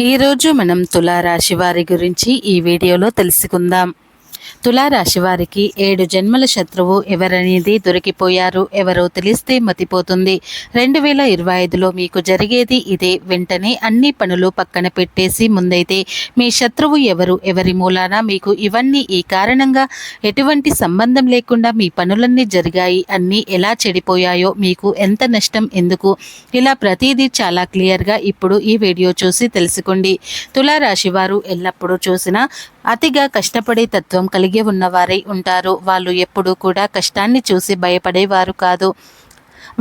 ఈరోజు మనం తులారాశి వారి గురించి ఈ వీడియోలో తెలుసుకుందాం. తులారాశి వారికి ఏడు జన్మల శత్రువు ఎవరనేది దొరికిపోయారు ఎవరో తెలిస్తే మతిపోతుంది. రెండు వేల ఇరవై ఐదులో మీకు జరిగేది ఇదే. వెంటనే అన్ని పనులు పక్కన పెట్టేసి ముందైతే మీ శత్రువు ఎవరు ఎవరి మూలాన మీకు ఇవన్నీ ఈ కారణంగా ఎటువంటి సంబంధం లేకుండా మీ పనులన్నీ జరిగాయి. అన్నీ ఎలా చెడిపోయాయో మీకు ఎంత నష్టం ఎందుకు? ఇలా ప్రతిదీ చాలా క్లియర్గా ఇప్పుడు ఈ వీడియో చూసి తెలుసుకోండి. తులారాశి వారు ఎల్లప్పుడూ చూసినా అతిగా కష్టపడే తత్వం కలిగి ఉన్నవారై ఉంటారు. వాళ్ళు ఎప్పుడూ కూడా కష్టాన్ని చూసి భయపడేవారు కాదు.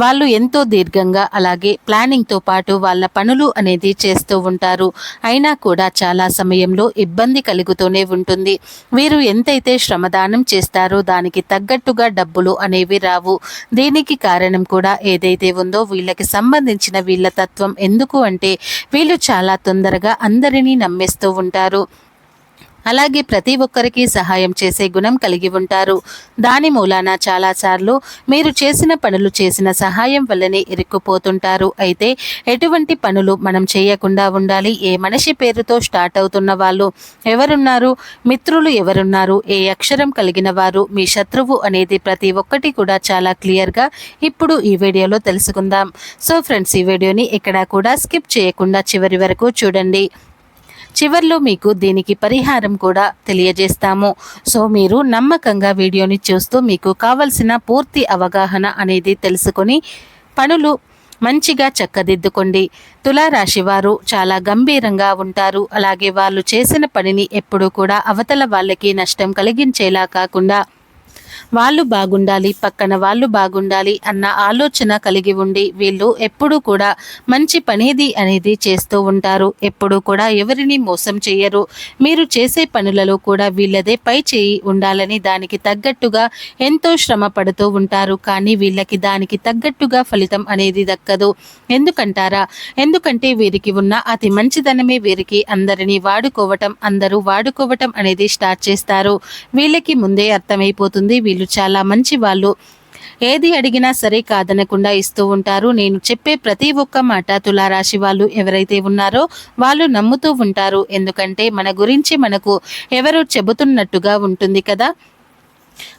వాళ్ళు ఎంతో దీర్ఘంగా అలాగే ప్లానింగ్తో పాటు వాళ్ళ పనులు అనేది చేస్తూ ఉంటారు. అయినా కూడా చాలా సమయంలో ఇబ్బంది కలుగుతూనే ఉంటుంది. వీరు ఎంతైతే శ్రమదానం చేస్తారో దానికి తగ్గట్టుగా డబ్బులు అనేవి రావు. దీనికి కారణం కూడా ఏదైతే ఉందో వీళ్ళకి సంబంధించిన వీళ్ళ తత్వం ఎందుకు అంటే వీళ్ళు చాలా తొందరగా అందరినీ నమ్మేస్తూ ఉంటారు. అలాగే ప్రతి ఒక్కరికి సహాయం చేసే గుణం కలిగి ఉంటారు. దాని మూలాన చాలాసార్లు మీరు చేసిన పనులు చేసిన సహాయం వల్లనే ఇరుక్కుపోతుంటారు. అయితే ఎటువంటి పనులు మనం చేయకుండా ఉండాలి. ఏ మనిషి పేరుతో స్టార్ట్ అవుతున్న వాళ్ళు ఎవరున్నారు? మిత్రులు ఎవరున్నారు? ఏ అక్షరం కలిగిన వారు? మీ శత్రువు అనేది ప్రతి ఒక్కటి కూడా చాలా క్లియర్గా ఇప్పుడు ఈ వీడియోలో తెలుసుకుందాం. సో ఫ్రెండ్స్ ఈ వీడియోని ఎక్కడా కూడా స్కిప్ చేయకుండా చివరి వరకు చూడండి. చివర్లో మీకు దీనికి పరిహారం కూడా తెలియజేస్తాము. సో మీరు నమ్మకంగా వీడియోని చూస్తూ మీకు కావలసిన పూర్తి అవగాహన అనేది తెలుసుకొని పనులు మంచిగా చక్కదిద్దుకోండి. తులారాశి వారు చాలా గంభీరంగా ఉంటారు. అలాగే వాళ్ళు చేసిన పనిని ఎప్పుడూ కూడా అవతల వాళ్ళకి నష్టం కలిగించేలా కాకుండా వాళ్ళు బాగుండాలి పక్కన వాళ్ళు బాగుండాలి అన్న ఆలోచన కలిగి ఉండి వీళ్ళు ఎప్పుడూ కూడా మంచి పనేది అనేది చేస్తూ ఉంటారు. ఎప్పుడూ కూడా ఎవరిని మోసం చేయరు మీరు చేసే పనులలో కూడా వీళ్ళదే పై చేయి ఉండాలని దానికి తగ్గట్టుగా ఎంతో శ్రమ పడుతూ ఉంటారు. కానీ వీళ్ళకి దానికి తగ్గట్టుగా ఫలితం అనేది దక్కదు. ఎందుకంటారా? ఎందుకంటే వీరికి ఉన్న అతి మంచిదనమే వీరికి అందరినీ వాడుకోవటం అందరూ వాడుకోవటం అనేది స్టార్ట్ చేస్తారు. వీళ్ళకి ముందే అర్థమైపోతుంది వీళ్ళు చాలా మంచి వాళ్ళు. ఏది అడిగినా సరే కాదనకుండా ఇస్తూ ఉంటారు. నేను చెప్పే ప్రతి ఒక్క మాట తులారాశి వాళ్ళు ఎవరైతే ఉన్నారో వాళ్ళు నమ్ముతూ ఉంటారు. ఎందుకంటే మన గురించి మనకు ఎవరు చెబుతున్నట్టుగా ఉంటుంది కదా.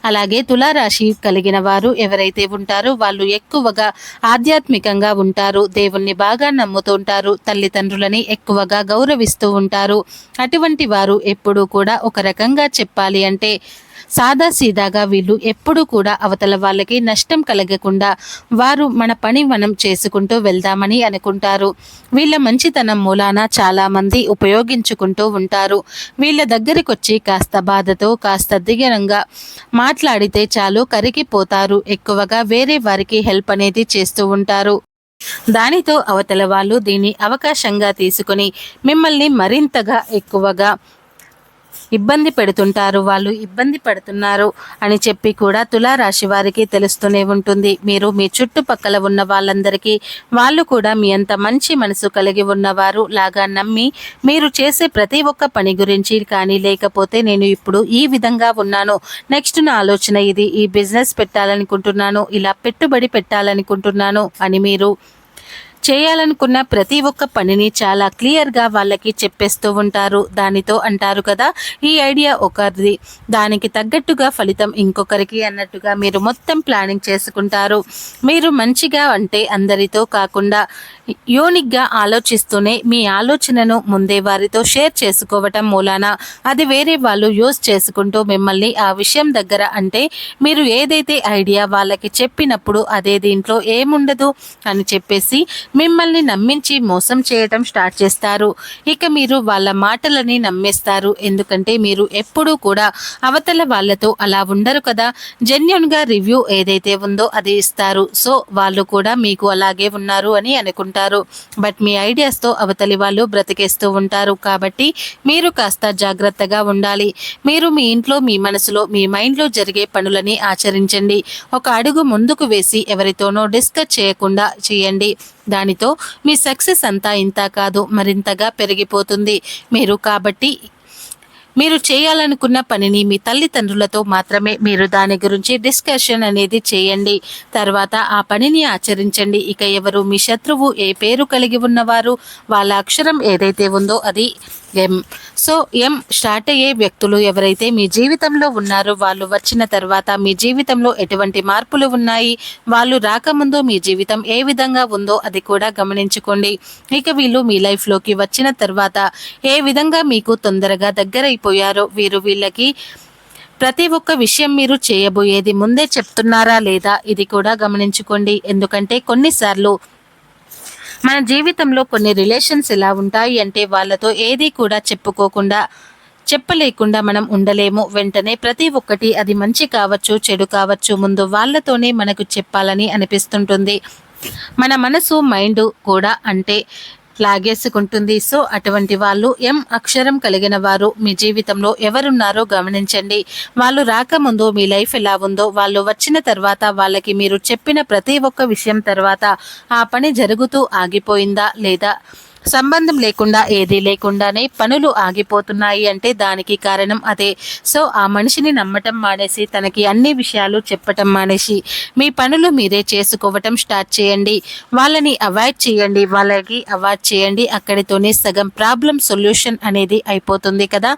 అలాగే తులారాశి కలిగిన వారు ఎవరైతే ఉంటారో వాళ్ళు ఎక్కువగా ఆధ్యాత్మికంగా ఉంటారు. దేవుణ్ణి బాగా నమ్ముతుంటారు తల్లిదండ్రులని ఎక్కువగా గౌరవిస్తూ ఉంటారు. అటువంటి వారు ఎప్పుడూ కూడా ఒక రకంగా చెప్పాలి అంటే సాదా సీదాగా వీళ్ళు ఎప్పుడూ కూడా అవతల వాళ్ళకి నష్టం కలగకుండా వారు మన పని మనం చేసుకుంటూ వెళ్దామని అనుకుంటారు. వీళ్ళ మంచితనం మూలాన చాలామంది ఉపయోగించుకుంటూ ఉంటారు. వీళ్ళ దగ్గరికి వచ్చి కాస్త బాధతో కాస్త దిగనంగా మాట్లాడితే చాలు కరిగిపోతారు. ఎక్కువగా వేరే వారికి హెల్ప్ అనేది చేస్తూ ఉంటారు. దానితో అవతల వాళ్ళు దీన్ని అవకాశంగా తీసుకుని మిమ్మల్ని మరింతగా ఎక్కువగా ఇబ్బంది పెడుతుంటారు వాళ్ళు ఇబ్బంది పడుతున్నారు అని చెప్పి కూడా తులారాశి వారికి తెలుస్తూనే ఉంటుంది. మీరు మీ చుట్టుపక్కల ఉన్న వాళ్ళందరికీ వాళ్ళు కూడా మీ అంత మంచి మనసు కలిగి ఉన్నవారు లాగా నమ్మి మీరు చేసే ప్రతి ఒక్క పని గురించి కానీ లేకపోతే నేను ఇప్పుడు ఈ విధంగా ఉన్నాను. నెక్స్ట్ నా ఆలోచన ఇది ఈ బిజినెస్ పెట్టాలనుకుంటున్నాను ఇలా పెట్టుబడి పెట్టాలనుకుంటున్నాను అని మీరు చేయాలనుకున్న ప్రతి ఒక్క పనిని చాలా క్లియర్గా వాళ్ళకి చెప్పేస్తూ ఉంటారు. దానితో అంటారు కదా ఈ ఐడియా ఒకరిది. దానికి తగ్గట్టుగా ఫలితం ఇంకొకరికి అన్నట్టుగా మీరు మొత్తం ప్లానింగ్ చేసుకుంటారు. మీరు మంచిగా అంటే అందరితో కాకుండా యూనిక్గా ఆలోచిస్తూనే మీ ఆలోచనను ముందే వారితో షేర్ చేసుకోవటం మూలాన అది వేరే వాళ్ళు యూజ్ చేసుకుంటూ మిమ్మల్ని ఆ విషయం దగ్గర అంటే మీరు ఏదైతే ఐడియా వాళ్ళకి చెప్పినప్పుడు అదే దీంట్లో ఏముండదు అని చెప్పేసి మిమ్మల్ని నమ్మించి మోసం చేయటం స్టార్ట్ చేస్తారు. ఇక మీరు వాళ్ళ మాటలని నమ్మేస్తారు. ఎందుకంటే మీరు ఎప్పుడూ కూడా అవతల వాళ్ళతో అలా ఉండరు కదా. జెన్యున్గా రివ్యూ ఏదైతే ఉందో అది ఇస్తారు. సో వాళ్ళు కూడా మీకు అలాగే ఉన్నారు అని అనుకుంటారు. బట్ మీ ఐడియాస్తో అవతలి వాళ్ళు బ్రతికేస్తూ ఉంటారు. కాబట్టి మీరు కాస్త జాగ్రత్తగా ఉండాలి. మీరు మీ ఇంట్లో మీ మనసులో మీ మైండ్లో జరిగే పనులని ఆచరించండి. ఒక అడుగు ముందుకు వేసి ఎవరితోనో డిస్కస్ చేయకుండా చేయండి. దానితో మీ సక్సెస్ అంతా ఇంత కాదు మరింతగా పెరిగిపోతుంది. మీరు కాబట్టి మీరు చేయాలనుకున్న పనిని మీ తల్లిదండ్రులతో మాత్రమే మీరు దాని గురించి డిస్కషన్ అనేది చేయండి. తర్వాత ఆ పనిని ఆచరించండి. ఇక ఎవరు మీ శత్రువు ఏ పేరు కలిగి ఉన్నవారు వాళ్ళ అక్షరం ఏదైతే ఉందో అది ఎం. సో ఎం స్టార్ట్ అయ్యే వ్యక్తులు ఎవరైతే మీ జీవితంలో ఉన్నారో వాళ్ళు వచ్చిన తర్వాత మీ జీవితంలో ఎటువంటి మార్పులు ఉన్నాయి వాళ్ళు రాకముందు మీ జీవితం ఏ విధంగా ఉందో అది కూడా గమనించుకోండి. ఇక వీళ్ళు మీ లైఫ్లోకి వచ్చిన తర్వాత ఏ విధంగా మీకు తొందరగా దగ్గరైపోయారో వీరు వీళ్ళకి ప్రతి ఒక్క విషయం మీరు చేయబోయేది ముందే చెప్తున్నారా లేదా? ఇది కూడా గమనించుకోండి. ఎందుకంటే కొన్నిసార్లు మన జీవితంలో కొన్ని రిలేషన్స్ ఎలా ఉంటాయి అంటే వాళ్ళతో ఏది కూడా చెప్పుకోకుండా చెప్పలేకుండా మనం ఉండలేము. వెంటనే ప్రతి ఒక్కటి అది మంచి కావచ్చు చెడు కావచ్చు ముందు వాళ్ళతోనే మనకు చెప్పాలని అనిపిస్తుంటుంది. మన మనసు మైండ్ కూడా అంటే లాగేసుకుంటుంది. సో అటువంటి వాళ్ళు ఎం అక్షరం కలిగిన వారు మీ జీవితంలో ఎవరున్నారో గమనించండి. వాళ్ళు రాకముందు మీ లైఫ్ ఎలా ఉందో వాళ్ళు వచ్చిన తర్వాత వాళ్ళకి మీరు చెప్పిన ప్రతి ఒక్క విషయం తర్వాత ఆ పని జరుగుతూ ఆగిపోయిందా లేదా? సంబంధం లేకుండా ఏదీ లేకుండానే పనులు ఆగిపోతున్నాయి అంటే దానికి కారణం అదే. సో ఆ మనిషిని నమ్మటం మానేసి తనకి అన్ని విషయాలు చెప్పటం మానేసి మీ పనులు మీరే చేసుకోవటం స్టార్ట్ చేయండి. వాళ్ళని అవాయిడ్ చేయండి వాళ్ళకి అవాయిడ్ చేయండి. అక్కడితోనే సగం ప్రాబ్లం సొల్యూషన్ అనేది అయిపోతుంది కదా.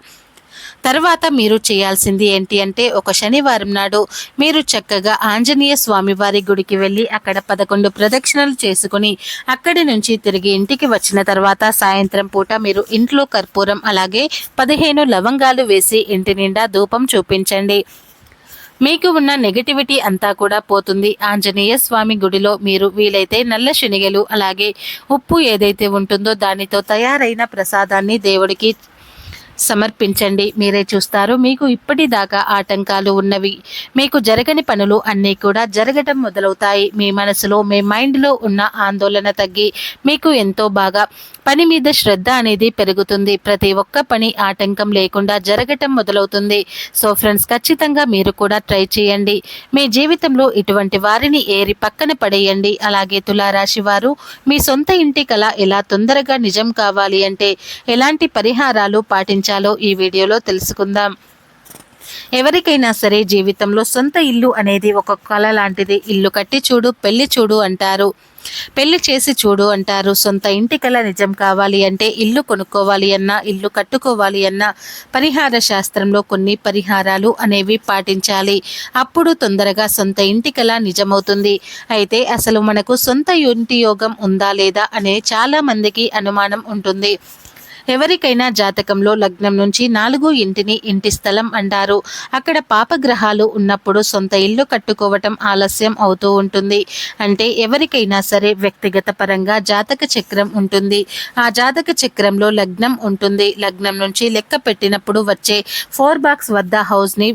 తర్వాత మీరు చేయాల్సింది ఏంటి అంటే ఒక శనివారం నాడు మీరు చక్కగా ఆంజనేయ స్వామి వారి గుడికి వెళ్ళి అక్కడ పదకొండు ప్రదక్షిణలు చేసుకుని అక్కడి నుంచి తిరిగి ఇంటికి వచ్చిన తర్వాత సాయంత్రం పూట మీరు ఇంట్లో కర్పూరం అలాగే పదిహేను లవంగాలు వేసి ఇంటి నిండా ధూపం చూపించండి. మీకు ఉన్న నెగటివిటీ అంతా కూడా పోతుంది. ఆంజనేయ స్వామి గుడిలో మీరు వీలైతే నల్ల శనిగలు అలాగే ఉప్పు ఏదైతే ఉంటుందో దానితో తయారైన ప్రసాదాన్ని దేవుడికి సమర్పించండి. మీరే చూస్తారు మీకు ఇప్పటిదాకా ఆటంకాలు ఉన్నవి. మీకు జరగని పనులు అన్నీ కూడా జరగటం మొదలవుతాయి. మీ మనసులో మీ మైండ్లో ఉన్న ఆందోళన తగ్గి మీకు ఎంతో బాగా పని మీద శ్రద్ధ అనేది పెరుగుతుంది. ప్రతి ఒక్క పని ఆటంకం లేకుండా జరగటం మొదలవుతుంది. సో ఫ్రెండ్స్ ఖచ్చితంగా మీరు కూడా ట్రై చేయండి. మీ జీవితంలో ఇటువంటి వారిని ఏరి పక్కన పడేయండి. అలాగే తులారాశి వారు మీ సొంత ఇంటి కళ ఎలా తొందరగా నిజం కావాలి అంటే ఎలాంటి పరిహారాలు పాటించ ఈ వీడియోలో తెలుసుకుందాం. ఎవరికైనా సరే జీవితంలో సొంత ఇల్లు అనేది ఒక కళ లాంటిది. ఇల్లు కట్టి చూడు పెళ్ళి చూడు అంటారు. పెళ్ళి చేసి చూడు అంటారు. సొంత ఇంటి కళ నిజం కావాలి అంటే ఇల్లు కొనుక్కోవాలి అన్నా ఇల్లు కట్టుకోవాలి అన్నా పరిహార శాస్త్రంలో కొన్ని పరిహారాలు అనేవి పాటించాలి. అప్పుడు తొందరగా సొంత ఇంటి కళ నిజమవుతుంది. అయితే అసలు మనకు సొంత ఇంటి యోగం ఉందా లేదా అనే చాలా మందికి అనుమానం ఉంటుంది. ఎవరికైనా జాతకంలో లగ్నం నుంచి నాలుగు ఇంటిని ఇంటి స్థలం అంటారు. అక్కడ పాపగ్రహాలు ఉన్నప్పుడు సొంత ఇల్లు కట్టుకోవటం ఆలస్యం అవుతూ ఉంటుంది. అంటే ఎవరికైనా సరే వ్యక్తిగత పరంగా జాతక చక్రం ఉంటుంది. ఆ జాతక చక్రంలో లగ్నం ఉంటుంది. లగ్నం నుంచి లెక్క పెట్టినప్పుడు వచ్చే ఫోర్ బాక్స్ వద్ద హౌస్ని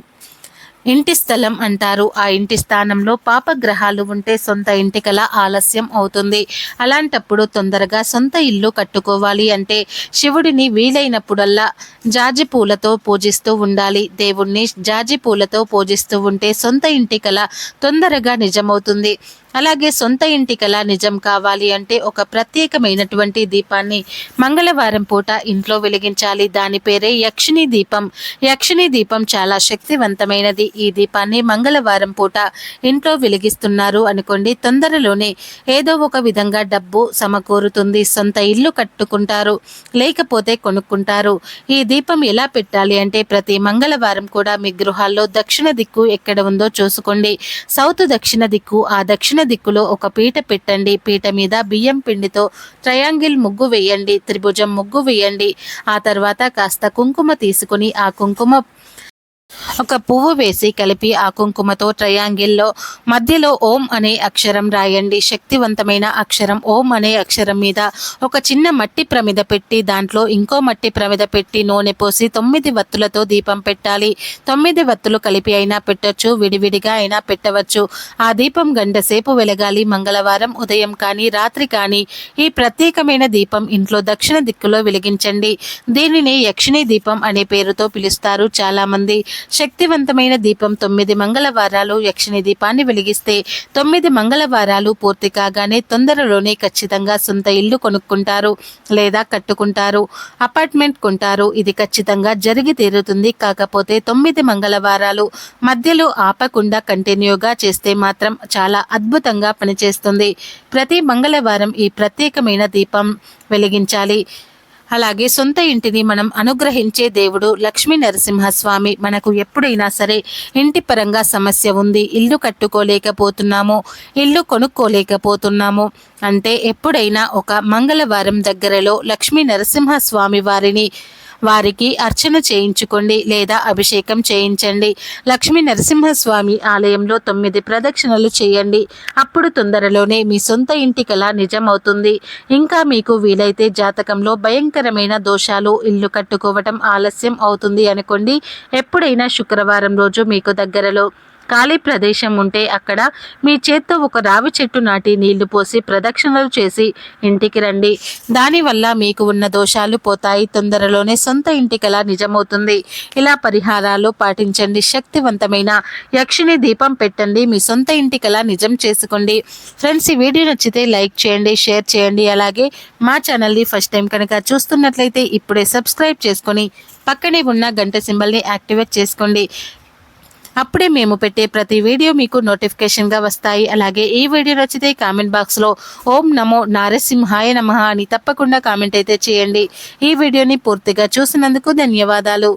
ఇంటి స్థలం అంటారు. ఆ ఇంటి స్థానంలో పాపగ్రహాలు ఉంటే సొంత ఇంటికల ఆలస్యం అవుతుంది. అలాంటప్పుడు తొందరగా సొంత ఇల్లు కట్టుకోవాలి అంటే శివుడిని వీలైనప్పుడల్లా జాజి పూలతో పూజిస్తూ ఉండాలి. దేవుణ్ణి జాజి పూలతో పూజిస్తూ ఉంటే సొంత ఇంటికల తొందరగా నిజమవుతుంది. అలాగే సొంత ఇంటి కళ నిజం కావాలి అంటే ఒక ప్రత్యేకమైనటువంటి దీపాన్ని మంగళవారం పూట ఇంట్లో వెలిగించాలి. దాని పేరే యక్షిణి దీపం. యక్షిణి దీపం చాలా శక్తివంతమైనది. ఈ దీపాన్ని మంగళవారం పూట ఇంట్లో వెలిగిస్తున్నారు అనుకోండి తొందరలోనే ఏదో ఒక విధంగా డబ్బు సమకూరుతుంది. సొంత ఇల్లు కట్టుకుంటారు లేకపోతే కొనుక్కుంటారు. ఈ దీపం ఎలా పెట్టాలి అంటే ప్రతి మంగళవారం కూడా మీ గృహాల్లో దక్షిణ దిక్కు ఎక్కడ ఉందో చూసుకోండి. సౌత్ దక్షిణ దిక్కు ఆ దక్షిణ దిక్కులో ఒక పీట పెట్టండి. పీట మీద బియ్యం పిండితో ట్రయాంగిల్ ముగ్గు వేయండి. త్రిభుజం ముగ్గు వేయండి. ఆ తర్వాత కాస్త కుంకుమ తీసుకుని ఆ కుంకుమ ఒక పువ్వు వేసి కలిపి ఆ కుంకుమతో ట్రయాంగిల్లో మధ్యలో ఓం అనే అక్షరం రాయండి. శక్తివంతమైన అక్షరం ఓం అనే అక్షరం మీద ఒక చిన్న మట్టి ప్రమిద పెట్టి దాంట్లో ఇంకో మట్టి ప్రమిద పెట్టి నూనె పోసి తొమ్మిది వత్తులతో దీపం పెట్టాలి. తొమ్మిది వత్తులు కలిపి అయినా పెట్టొచ్చు విడివిడిగా అయినా పెట్టవచ్చు. ఆ దీపం గంటసేపు వెలగాలి. మంగళవారం ఉదయం కానీ రాత్రి కానీ ఈ ప్రత్యేకమైన దీపం ఇంట్లో దక్షిణ దిక్కులో వెలిగించండి. దీనిని యక్షిణీ దీపం అనే పేరుతో పిలుస్తారు చాలామంది. శక్తివంతమైన దీపం తొమ్మిది మంగళవారాలు యక్షిణి దీపాన్ని వెలిగిస్తే తొమ్మిది మంగళవారాలు పూర్తి కాగానే తొందరలోనే ఖచ్చితంగా సొంత ఇల్లు కొనుక్కుంటారు లేదా కట్టుకుంటారు అపార్ట్మెంట్ కొంటారు. ఇది ఖచ్చితంగా జరిగి తీరుతుంది. కాకపోతే తొమ్మిది మంగళవారాలు మధ్యలో ఆపకుండా కంటిన్యూగా చేస్తే మాత్రం చాలా అద్భుతంగా పనిచేస్తుంది. ప్రతి మంగళవారం ఈ ప్రత్యేకమైన దీపం వెలిగించాలి. అలాగే సొంత ఇంటిని మనం అనుగ్రహించే దేవుడు లక్ష్మీ నరసింహస్వామి. మనకు ఎప్పుడైనా సరే ఇంటి పరంగా సమస్య ఉంది. ఇల్లు కట్టుకోలేకపోతున్నాము. ఇల్లు కొనుక్కోలేకపోతున్నాము. అంటే ఎప్పుడైనా ఒక మంగళవారం దగ్గరలో లక్ష్మీ నరసింహస్వామి వారిని వారికి అర్చన చేయించుకోండి లేదా అభిషేకం చేయించండి. లక్ష్మీ నరసింహస్వామి ఆలయంలో తొమ్మిది ప్రదక్షిణలు చేయండి. అప్పుడు తొందరలోనే మీ సొంత ఇంటి కళ నిజమవుతుంది. ఇంకా మీకు వీలైతే జాతకంలో భయంకరమైన దోషాలు ఇల్లు కట్టుకోవటం ఆలస్యం అవుతుంది అనుకోండి. ఎప్పుడైనా శుక్రవారం రోజు మీకు దగ్గరలో ఖాళీ ప్రదేశం ఉంటే అక్కడ మీ చేత్తో ఒక రావి చెట్టు నాటి నీళ్ళు పోసి ప్రదక్షిణలు చేసి ఇంటికి రండి. దానివల్ల మీకు ఉన్న దోషాలు పోతాయి. తొందరలోనే సొంత ఇంటికలా నిజమవుతుంది. ఇలా పరిహారాలు పాటించండి. శక్తివంతమైన యక్షిని దీపం పెట్టండి. మీ సొంత ఇంటికలా నిజం చేసుకోండి. ఫ్రెండ్స్ ఈ వీడియో నచ్చితే లైక్ చేయండి షేర్ చేయండి. అలాగే మా ఛానల్ని ఫస్ట్ టైం కనుక చూస్తున్నట్లయితే ఇప్పుడే సబ్స్క్రైబ్ చేసుకొని పక్కనే ఉన్న గంట సింబల్ని యాక్టివేట్ చేసుకోండి. అప్పుడే మేము పెట్టే ప్రతి వీడియో మీకు నోటిఫికేషన్గా వస్తాయి. అలాగే ఈ వీడియో నచ్చితే కామెంట్ బాక్స్లో ఓం నమో నారసింహాయ నమః అని తప్పకుండా కామెంట్ అయితే చేయండి. ఈ వీడియోని పూర్తిగా చూసినందుకు ధన్యవాదాలు.